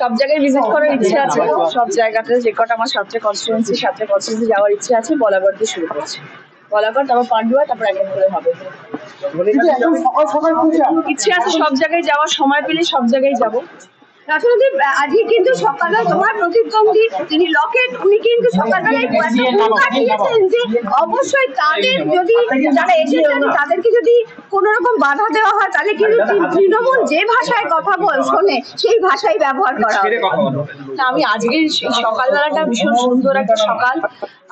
সব জায়গায় ভিজিট করার ইচ্ছে আছে। সব জায়গাতে যে কটা আমার সাতটা কনস্টিটুয়েন্সি সাতটা কনস্টিটুয়েন্সি যাওয়ার ইচ্ছে আছে বলাগড় দিয়ে শুরু করছি। বলাগড় তারপর পান্ডুয়া তারপর এক করে হবে। ইচ্ছে আছে সব জায়গায় যাওয়ার সময় পেলে সব জায়গায় যাব। রাষ্ট্রপতি আজকে কিন্তু সকালে তোমার প্রতিদ্বন্দ্বী তিনি লকেট উনি কিন্তু সকালবেলায় একটা দিয়েছেন যে অবশ্যই তাদের যদি যারা এসেছেন তাদেরকে যদি কোনো রকম বাধা দেওয়া হয় তাহলে কিন্তু তৃণমূল যে ভাষায় কথা বল শোনে সেই ভাষাই ব্যবহার করা আমি আজকে সকালবেলাটা ভীষণ সুন্দর একটা সকাল।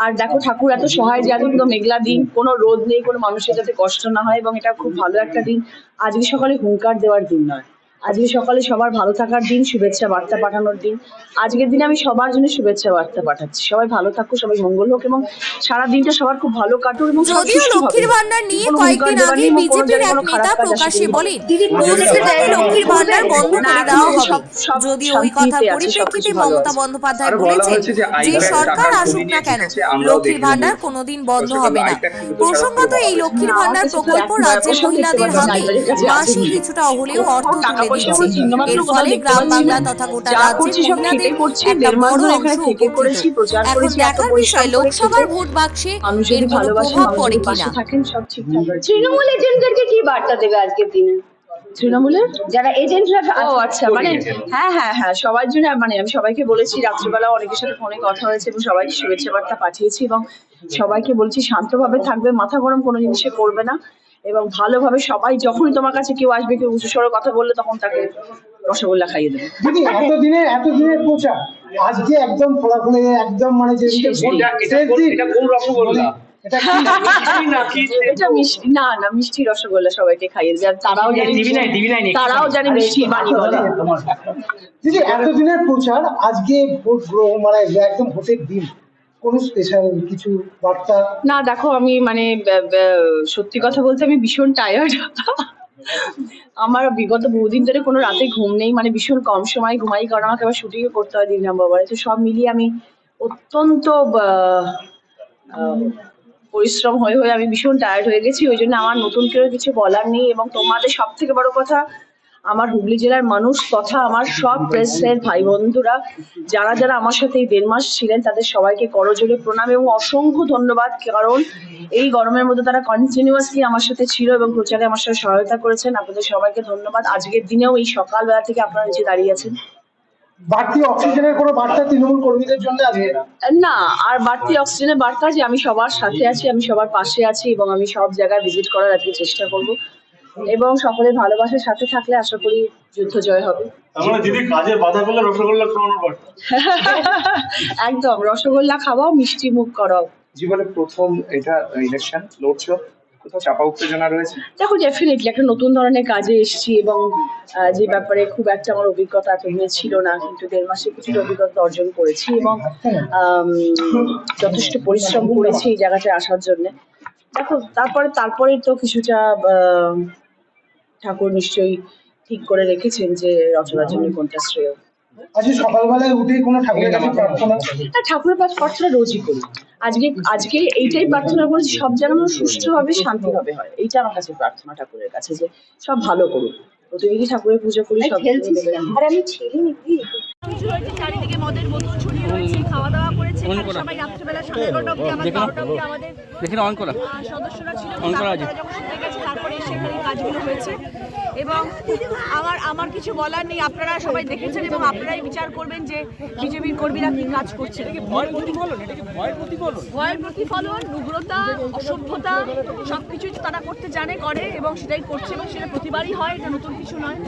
আর দেখো ঠাকুর এত সহায় যে পুরো মেঘলা দিন কোনো রোদ নেই কোনো মানুষের যাতে কষ্ট না হয় এবং এটা খুব ভালো একটা দিন। আজকে সকালে হুঙ্কার দেওয়ার দিন নয়। আজকে সকালে সবার ভালো থাকার দিন শুভেচ্ছা বার্তা পাঠানোর দিন। আজকের দিনে আমি সবার জন্য শুভেচ্ছা বার্তা পাঠাচ্ছি। সবাই ভালো থাকুক সবাই মঙ্গল হোক এবং সারা দিনটা সবার খুব ভালো কাটুক এবং যদিও লক্ষ্মীর ভান্ডার নিয়ে কয়েকদিন আগে বিজেপির এক নেতা প্রকাশ্যে আসেনি। বলেন পশ্চিমবঙ্গে লক্ষ্মীর ভান্ডার বন্ধ করে দেওয়া হবে। সব ওই পরিপ্রেক্ষিতে মমতা বন্দ্যোপাধ্যায় বলেছেন যে সরকার আসুক না কেন লক্ষ্মীর ভান্ডার কোনোদিন বন্ধ হবে না। প্রসঙ্গত এই লক্ষ্মীর ভান্ডার প্রকল্প রাজ্যের মহিলাদের হাতে মাসে কিছুটা হলেও অর্থ তুলে দিচ্ছে এর ফলে গ্রাম বাংলা তথা গোটা যা রাজ্যের করছি সব মহিলাদের একটা বড় অংশ এখানে থেকে করেছি, উপকৃত এখন দেখার বিষয় লোকসভার ভোট বাক্সে এর কোনো প্রভাব পড়ে কিনা? থাকেন সব ঠিকঠাক। আছে তৃণমূল এজেন্টদেরকে কি বার্তা দেবে আজকের দিনে? তৃণমূলের? যারা এজেন্টরা ও আচ্ছা মানে হ্যাঁ হ্যাঁ হ্যাঁ সবার জন্য মানে আমি সবাইকে বলেছি রাত্রিবেলা অনেকের সাথে ফোনে কথা হয়েছে এবং সবাইকে শুভেচ্ছা বার্তা পাঠিয়েছি এবং সবাইকে বলছি শান্তভাবে থাকবে মাথা গরম কোনো জিনিসে করবে না। এবং ভালোভাবে সবাই যখনই তোমার কাছে কেউ আসবে কেউ উঁচু স্বরে কথা বললে তখন তাকে রসগোল্লা খাইয়ে দেবে। দিদি এতদিনে এতদিনের পূজা আজকে একদম ফলাফলে একদম মানে যে এটা এটা কোন- রসগোল্লা। মিষ্টি নাকি এটা মিষ্টি না না মিষ্টি রসগোল্লা সবাইকে খাইয়ে দেবে। তারাও জানে তারাও জানে মিষ্টি বলে। দিদি এতদিনের প্রচার আজকে ভোট গ্রহণ মানে একদম ভোটের দিন। কোন স্পেশাল কিছু বার্তা? না, দেখো, আমি মানে সত্যি কথা বলতে আমি ভীষণ টায়ার্ড আমার বিগত বহুদিন ধরে কোনো রাতে ঘুম নেই মানে ভীষণ কম সময় ঘুমাই, কারণ আমাকে আবার শুটিংও করতে হয় দিন নম্বরে তো সব মিলিয়ে আমি অত্যন্ত পরিশ্রম হয়ে হয়ে আমি ভীষণ টায়ার্ড হয়ে গেছি। ওই জন্য আমার নতুন করে কিছু বলার নেই এবং তোমাদের সব থেকে বড় কথা আমার হুগলি জেলার মানুষ তথা আমার সব প্রেসের ভাই বন্ধুরা যারা যারা আমার সাথে এই দেড় মাস ছিলেন তাদের সবাইকে করজোরে প্রণাম এবং অসংখ্য ধন্যবাদ। কারণ এই গরমের মধ্যে তারা কন্টিনিউয়াসলি আমার সাথে ছিল এবং প্রচারে আমার সাথে সহায়তা করেছেন। আপনাদের সবাইকে ধন্যবাদ। আজকের দিনেও এই সকালবেলা থেকে আপনারা নিচে দাঁড়িয়ে আছেন। বাড়তি অক্সিজেনের কোনো বার্তা তৃণমূল কর্মীদের জন্য আজকে? না আর বাড়তি অক্সিজেনের বার্তা যে আমি সবার সাথে আছি আমি সবার পাশে আছি এবং আমি সব জায়গায় ভিজিট করার আজকে চেষ্টা করব। এবং সকলের ভালোবাসার সাথে থাকলে আশা করি যুদ্ধ জয় হবে। মানে দিদি কাজের বাধা পেলে রসগোল্লা খাওয়ানোর একদম রসগোল্লা খাওয়াও মিষ্টি মুখ করাও। জীবনে প্রথম এটা ইলেকশন লড়ছো কোথাও চাপা উত্তেজনা রয়েছে? দেখো ডেফিনেটলি একটা নতুন ধরনের কাজে এসেছি এবং আহ, যে ব্যাপারে খুব একটা আমার অভিজ্ঞতা এতদিনে ছিল না কিন্তু দেড় মাসে কিছুটা অভিজ্ঞতা অর্জন করেছি এবং যথেষ্ট পরিশ্রম করেছি এই জায়গাটায় আসার জন্য। দেখো তারপরে তারপরে তো কিছুটা আহ, ঠাকুর নিশ্চয়ই ঠিক করে রেখেছেন যে রচনার জন্য কোনটা শ্রেয়। আজকে সকালবেলায় উঠেই কোনো ঠাকুরের কাছে প্রার্থনা? ঠাকুরের প্রার্থনা রোজই করি। আজকে আজকে এইটাই প্রার্থনা করেছি সব যেন শান্তি শান্তিভাবে হয়। এইটা আমার কাছে প্রার্থনা ঠাকুরের কাছে যে সব ভালো করুক। প্রতিদিনই ঠাকুরের পুজো করি সব আর আমি ছেলে নাকি? চারিদিকে মদের বোতল ছড়িয়ে রয়েছে খাওয়া দাওয়া করেছে সবাই রাত্রেবেলা সাড়ে এগারোটা অব্দি আমার বারোটা অব্দি আমাদের সদস্যরা ছিল অন করা তারপরে সেখানে কাজগুলো হয়েছে। এবং আমার আমার কিছু বলার নেই। আপনারা সবাই দেখেছেন এবং আপনারাই বিচার করবেন যে বিজেপির কর্মীরা কি কাজ করছে। ভয়ের প্রতিফলন উগ্রতা অসভ্যতা সব সবকিছুই তারা করতে জানে করে এবং সেটাই করছে এবং সেটা প্রতিবারই হয় এটা নতুন কিছু নয়।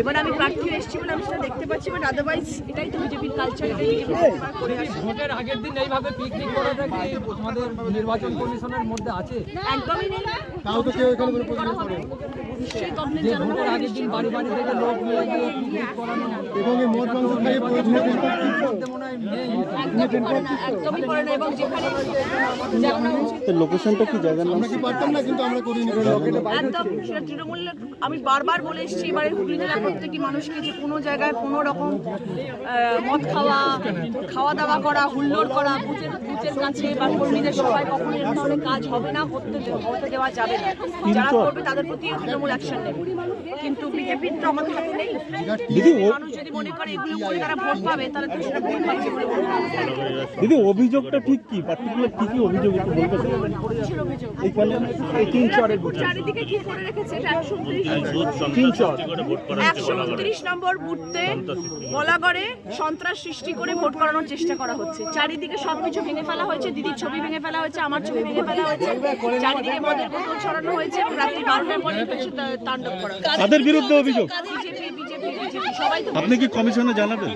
এবার আমি প্রার্থী এসেছি বলে আমি সেটা দেখতে পাচ্ছি বাট আদারওয়াইজ এটাই তো বিজেপির কালচার ভোটের আগের দিন এইভাবে পিকনিক করাটা কি আমাদের নির্বাচন কমিশনের মধ্যে আছে? একদমই নেই। তাও তো কেউ এখানে নিশ্চয়ই কমপ্লেন আগের দিন বাড়ি বাড়ি থেকে লোক নিয়ে গিয়ে পিকনিক করানো এবং এই মদ মাংস খাইয়ে মধ্যে মনে নেই। একদমই করে না একদমই করে না। এবং যেখানে লোকেশনটা কি জায়গার আমরা কি পারতাম না কিন্তু আমরা করিনি। একদম সেটা তৃণমূলের আমি বারবার বলে এসেছি এবারে হুগলি জেলার প্রত্যেকটি মানুষকে যে কোনো জায়গায় কোনো রকম মদ খাওয়া খাওয়া দাওয়া করা হুল্লোড় করা বুথের বুথের কাছে বা কর্মীদের সবাই কখনো এরকম ধরনের কাজ হবে না হতে হতে দেওয়া যাবে না। করবে তাদের প্রতি তৃণমূল অ্যাকশন নেবে। কিন্তু বিজেপির তো আমাদের হাতে নেই। দিদি মানুষ যদি মনে করে এগুলো করে তারা ভোট পাবে তাহলে তো সেটা। দিদি অভিযোগটা ঠিক কি? পার্টিকুলার কি কি অভিযোগ একটু বলতে পারবেন? কিসের অভিযোগ? এইখানে এই তিন চরের চারিদিকে কি করে রেখেছে? এটা একশো তিন চর একশো উনত্রিশ নম্বর বুথে বলাগড়ে সন্ত্রাস সৃষ্টি করে ভোট করানোর চেষ্টা করা হচ্ছে। চারিদিকে সবকিছু ভেঙে ফেলা হয়েছে দিদির ছবি ভেঙে ফেলা হয়েছে আমার ছবি ভেঙে ফেলা হয়েছে চারিদিকে মদের বোতল ছড়ানো হয়েছে। রাত্রি বারোটার পরে তাণ্ডব করা তাদের বিরুদ্ধে অভিযোগ? বিজেপি বিজেপি বিজেপি সবাই তো আপনি কি কমিশনে জানাবেন।